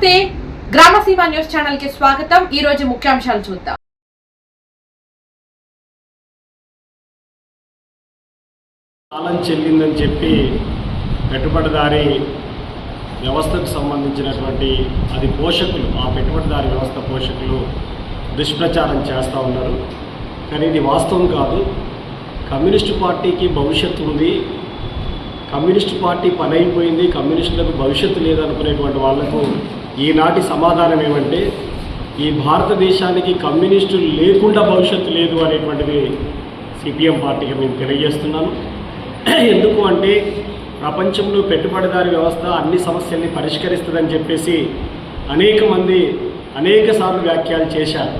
నమస్తే. గ్రామసీమ న్యూస్ ఛానల్కి స్వాగతం. ఈ రోజు ముఖ్యాంశాలు చూద్దాం. కాలం చెల్లిందని చెప్పి పెట్టుబడిదారి వ్యవస్థకు సంబంధించినటువంటి అది పోషకులు ఆ పెట్టుబడిదారి వ్యవస్థ పోషకులు దుష్ప్రచారం చేస్తూ ఉన్నారు. కానీ ఇది వాస్తవం కాదు. కమ్యూనిస్టు పార్టీకి భవిష్యత్తు ఉంది. కమ్యూనిస్టు పార్టీ పని అయిపోయింది కమ్యూనిస్టులకు భవిష్యత్తు లేదనుకునేటువంటి వాళ్ళకు ఈనాటి సమాధానం ఏమంటే ఈ భారతదేశానికి కమ్యూనిస్టులు లేకుండా భవిష్యత్తు లేదు అనేటువంటిది సిపిఎం పార్టీకి మేము తెలియజేస్తున్నాను. ఎందుకు అంటే ప్రపంచంలో పెట్టుబడిదారి వ్యవస్థ అన్ని సమస్యల్ని పరిష్కరిస్తుందని చెప్పేసి అనేక మంది అనేక సార్లు వ్యాఖ్యలు చేశారు.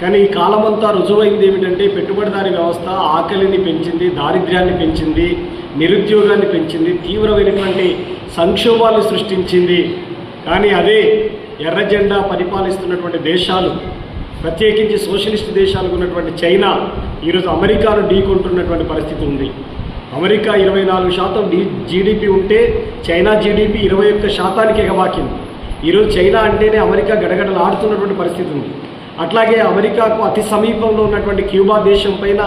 కానీ ఈ కాలమంతా రుజువైంది ఏమిటంటే పెట్టుబడిదారి వ్యవస్థ ఆకలిని పెంచింది దారిద్ర్యాన్ని పెంచింది నిరుద్యోగాన్ని పెంచింది తీవ్రమైనటువంటి సంక్షోభాలు సృష్టించింది. కానీ అదే ఎర్ర జెండా పరిపాలిస్తున్నటువంటి దేశాలు ప్రత్యేకించి సోషలిస్ట్ దేశాలకు ఉన్నటువంటి చైనా ఈరోజు అమెరికాను ఢీకొంటున్నటువంటి పరిస్థితి ఉంది. అమెరికా ఇరవై నాలుగు శాతం డీ జీడిపి ఉంటే చైనా జీడిపి ఇరవై ఒక్క శాతానికి ఎగబాకింది ఈరోజు చైనా అంటేనే అమెరికా గడగడలాడుతున్నటువంటి పరిస్థితి ఉంది. అట్లాగే అమెరికాకు అతి సమీపంలో ఉన్నటువంటి క్యూబా దేశం పైన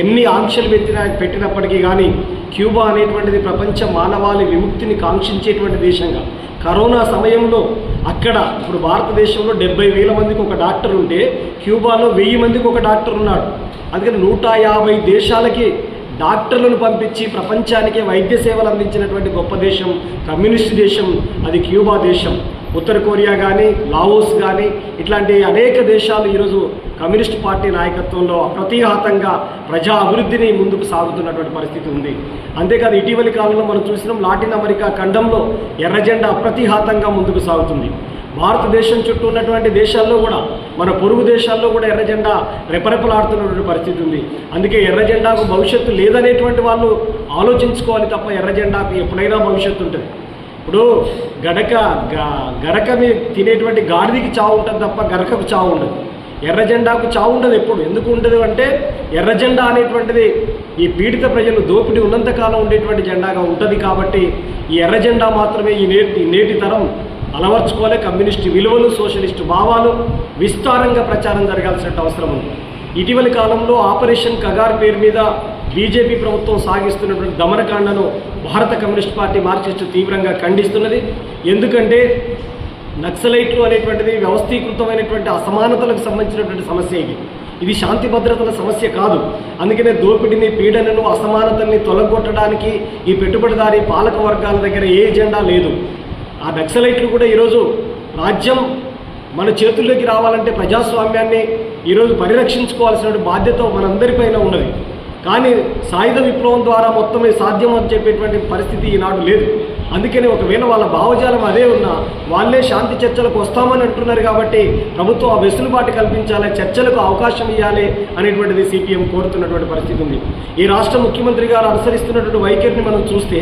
ఎన్ని ఆంక్షలు పెట్టిన పెట్టినప్పటికీ కానీ క్యూబా అనేటువంటిది ప్రపంచ మానవాళి విముక్తిని కాంక్షించేటువంటి దేశంగా. కరోనా సమయంలో అక్కడ ఇప్పుడు భారతదేశంలో డెబ్బై వేల మందికి ఒక డాక్టర్ ఉంటే క్యూబాలో వెయ్యి మందికి ఒక డాక్టర్ ఉన్నాడు. అందుకని నూట యాభై దేశాలకి డాక్టర్లను పంపించి ప్రపంచానికే వైద్య సేవలు అందించినటువంటి గొప్ప దేశం కమ్యూనిస్ట్ దేశం అది క్యూబా దేశం. ఉత్తర కొరియా కానీ లావోస్ కానీ ఇట్లాంటి అనేక దేశాలు ఈరోజు కమ్యూనిస్ట్ పార్టీ నాయకత్వంలో ప్రతిఘాతంగా ప్రజా అభివృద్ధిని ముందుకు సాగుతున్నటువంటి పరిస్థితి ఉంది. అంతేకాదు ఇటీవలి కాలంలో మనం చూసినాం లాటిన్ అమెరికా ఖండంలో ఎర్రజెండా అప్రతిఘాతంగా ముందుకు సాగుతుంది. భారతదేశం చుట్టూ ఉన్నటువంటి దేశాల్లో కూడా మన పొరుగు దేశాల్లో కూడా ఎర్రజెండా రెపరెపలాడుతున్నటువంటి పరిస్థితి ఉంది. అందుకే ఎర్రజెండాకు భవిష్యత్తు లేదనేటువంటి వాళ్ళు ఆలోచించుకోవాలి తప్ప ఎర్రజెండాకు ఎప్పుడైనా భవిష్యత్తు ఉంటుంది. ఇప్పుడు గడక గ- గరకని తినేటువంటి గాడిదికి చావు ఉంటుంది తప్ప గడకకు చావు ఉండదు. ఎర్ర జెండాకు చావు ఉండదు ఎప్పుడు. ఎందుకు ఉండదు అంటే ఎర్ర జెండా అనేటువంటిది ఈ పీడిత ప్రజలు దోపిడీ ఉన్నంతకాలం ఉండేటువంటి జెండాగా ఉంటుంది కాబట్టి ఈ ఎర్ర జెండా మాత్రమే ఈ నేటి నేటి తరం అలవర్చుకోలే. కమ్యూనిస్టు విలువలు సోషలిస్టు భావాలు విస్తారంగా ప్రచారం జరగాల్సిన అవసరం ఉంది. ఇటీవలి కాలంలో ఆపరేషన్ కగార్ పేరు మీద బీజేపీ ప్రభుత్వం సాగిస్తున్నటువంటి దమనకాండను భారత కమ్యూనిస్ట్ పార్టీ మార్క్సిస్టు తీవ్రంగా ఖండిస్తున్నది. ఎందుకంటే నక్సలైట్లు అనేటువంటిది వ్యవస్థీకృతమైనటువంటి అసమానతలకు సంబంధించినటువంటి సమస్య ఇది. ఇది శాంతి భద్రతల సమస్య కాదు. అందుకనే దోపిడీని పీడనను అసమానతల్ని తొలగొట్టడానికి ఈ పెట్టుబడిదారి పాలక వర్గాల దగ్గర ఏ ఎజెండా లేదు. ఆ నక్సలైట్లు కూడా ఈరోజు రాజ్యం మన చేతుల్లోకి రావాలంటే ప్రజాస్వామ్యాన్ని ఈరోజు పరిరక్షించుకోవాల్సిన బాధ్యత మనందరిపైన ఉన్నది. కానీ సాయుధ విప్లవం ద్వారా మొత్తమే సాధ్యం అని చెప్పేటువంటి పరిస్థితి ఈనాడు లేదు. అందుకని ఒకవేళ వాళ్ళ భావజాలం అదే ఉన్నా వాళ్ళే శాంతి చర్చలకు వస్తామని అంటున్నారు కాబట్టి ప్రభుత్వం ఆ వెసులుబాటు కల్పించాలి చర్చలకు అవకాశం ఇవ్వాలి అనేటువంటిది సిపిఎం కోరుతున్నటువంటి పరిస్థితి ఉంది. ఈ రాష్ట్ర ముఖ్యమంత్రి గారు అనుసరిస్తున్నటువంటి వైఖరిని మనం చూస్తే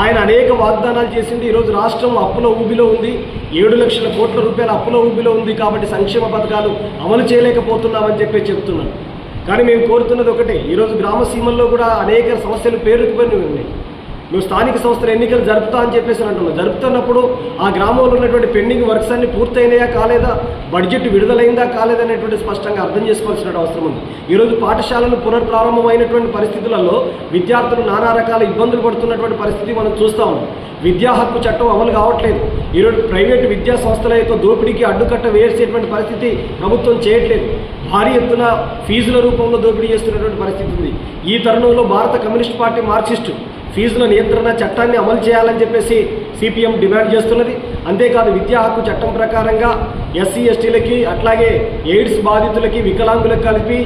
ఆయన అనేక వాగ్దానాలు చేసింది. ఈరోజు రాష్ట్రం అప్పుల ఊబిలో ఉంది. ఏడు లక్షల కోట్ల రూపాయల అప్పుల ఊబిలో ఉంది కాబట్టి సంక్షేమ పథకాలు అమలు చేయలేకపోతున్నామని చెప్పి చెప్తున్నాను కానీ మేము కోరుతున్నది ఒకటే. ఈరోజు గ్రామ సీమల్లో కూడా అనేక సమస్యలు పేరుకుపోయి ఉన్నాయి. నువ్వు స్థానిక సంస్థల ఎన్నికలు జరుపుతా అని చెప్పేసి అంటున్నావు. జరుపుతున్నప్పుడు ఆ గ్రామంలో ఉన్నటువంటి పెండింగ్ వర్క్స్ అన్ని పూర్తయినాయా కాలేదా? బడ్జెట్ విడుదలైందా కాలేదా అనేటువంటి స్పష్టంగా అర్థం చేసుకోవాల్సిన అవసరం ఉంది. ఈరోజు పాఠశాలలు పునర్ప్రారంభమైనటువంటి పరిస్థితులలో విద్యార్థులు నానా రకాల ఇబ్బందులు పడుతున్నటువంటి పరిస్థితి మనం చూస్తా ఉన్నాం. విద్యా హక్కు చట్టం అమలు కావట్లేదు. ఈరోజు ప్రైవేటు విద్యా సంస్థల యొక్క దోపిడీకి అడ్డుకట్ట వేసేటువంటి పరిస్థితి ప్రభుత్వం చేయట్లేదు. భారీ ఎత్తున ఫీజుల రూపంలో దోపిడీ చేస్తున్నటువంటి పరిస్థితి ఉంది. ఈ తరుణంలో భారత కమ్యూనిస్ట్ పార్టీ మార్క్సిస్టు ఫీజుల నియంత్రణ చట్టాన్ని అమలు చేయాలని చెప్పేసి సిపిఎం డిమాండ్ చేస్తున్నది. అంతేకాదు విద్యా హక్కు చట్టం ప్రకారంగా ఎస్సీ ఎస్టీలకి అట్లాగే ఎయిడ్స్ బాధితులకి వికలాంగులకు కలిపి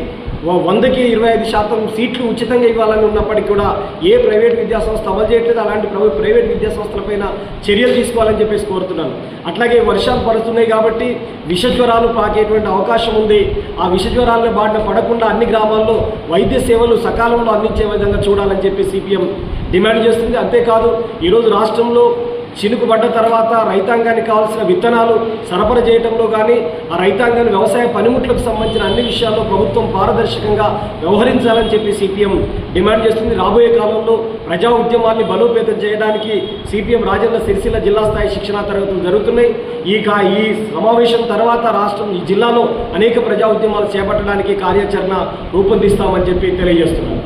వందకి ఇరవై ఐదు శాతం సీట్లు ఉచితంగా ఇవ్వాలని ఉన్నప్పటికీ కూడా ఏ ప్రైవేట్ విద్యాసంస్థ అమలు చేయట్లేదు. అలాంటి ప్రభు- ప్రైవేట్ విద్యాసంస్థలపైన చర్యలు తీసుకోవాలని చెప్పేసి కోరుతున్నాను. అట్లాగే వర్షాలు పడుతున్నాయి కాబట్టి విష జ్వరాలు పాకేటువంటి అవకాశం ఉంది. ఆ విష జ్వరాల బారిన పడకుండా అన్ని గ్రామాల్లో వైద్య సేవలు సకాలంలో అందించే విధంగా చూడాలని చెప్పి సిపిఎం డిమాండ్ చేస్తుంది. అంతేకాదు ఈరోజు రాష్ట్రంలో చినుకుబడ్డ తర్వాత రైతాంగానికి కావాల్సిన విత్తనాలు సరఫరా చేయడంలో కానీ ఆ రైతాంగాన్ని వ్యవసాయ పనిముట్లకు సంబంధించిన అన్ని విషయాల్లో ప్రభుత్వం పారదర్శకంగా వ్యవహరించాలని చెప్పి సిపిఎం డిమాండ్ చేస్తుంది. రాబోయే కాలంలో ప్రజా ఉద్యమాన్ని బలోపేతం చేయడానికి సిపిఎం రాజన్న సిరిసిల్ల జిల్లా స్థాయి శిక్షణా తరగతులు జరుగుతున్నాయి. ఈ కా ఈ సమావేశం తర్వాత రాష్ట్రం ఈ జిల్లాలో అనేక ప్రజా ఉద్యమాలు చేపట్టడానికి కార్యాచరణ రూపొందిస్తామని చెప్పి తెలియజేస్తున్నారు.